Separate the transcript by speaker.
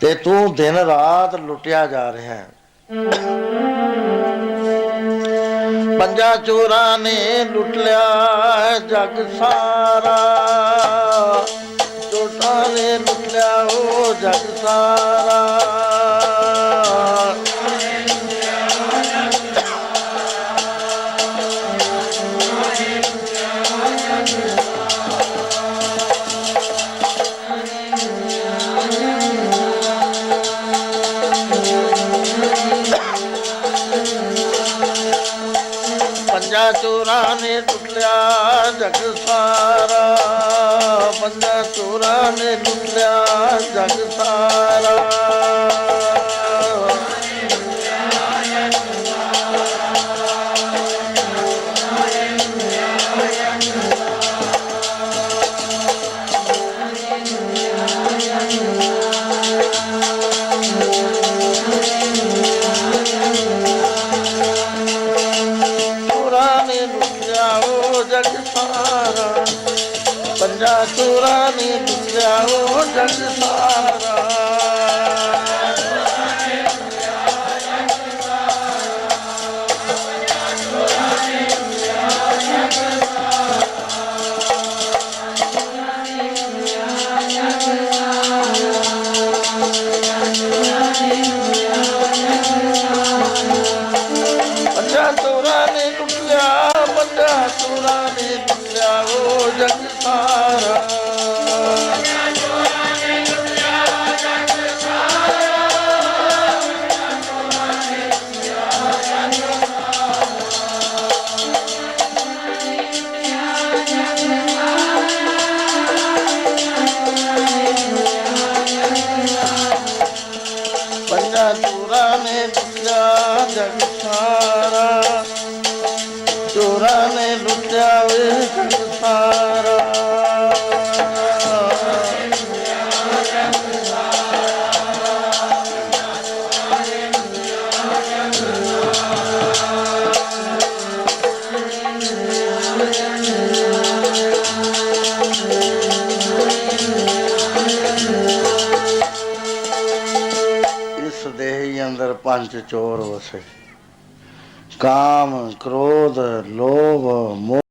Speaker 1: ਤੇ ਤੂੰ ਦਿਨ ਰਾਤ ਲੁੱਟਿਆ ਜਾ ਰਿਹਾ ਹੈ। ਪੰਜਾ ਚੋਰਾਂ ਨੇ ਲੁੱਟ ਲਿਆ ਜਗ ਸਾਰਾ। ਚੋਰਾਂ ਨੇ ਲੁੱਟ ਲਿਆ ਉਹ ਜਗ ਸਾਰਾ। ਪੰਜਾ ਚੋਰਾ ਨੇ ਲੁੱਟ ਜਗ ਸਾਰਾ। ਪੰਜਾ ਚੋਰਾ ਨੇ ਲੁੱਟ ਲਿਆ ਜਗ ਸਾਰਾ। ਪੰਜਾ ਚੋਰਾਂ ਨੇ ਲੁੱਟ ਲਿਆ ਉਹ ਜਗ ਸਾਰਾ। ਪੰਜਾ ਨੇ ਲੁੱਟ ਲਿਆ ਪੰਜਾ ਨੇ ਸਾਰਾ ਪੰਜਾ ਚੋਰਾਂ ਨੇ ਲੁੱਟ ਲੁੱਟਿਆ ਵੇ ਜਗ ਇਸ ਦੇਹੀ ਅੰਦਰ ਪੰਜ ਚੋਰ ਵਸੇ। ਕਾਮ ਕ੍ਰੋਧ ਲੋਭ ਮੋਹ।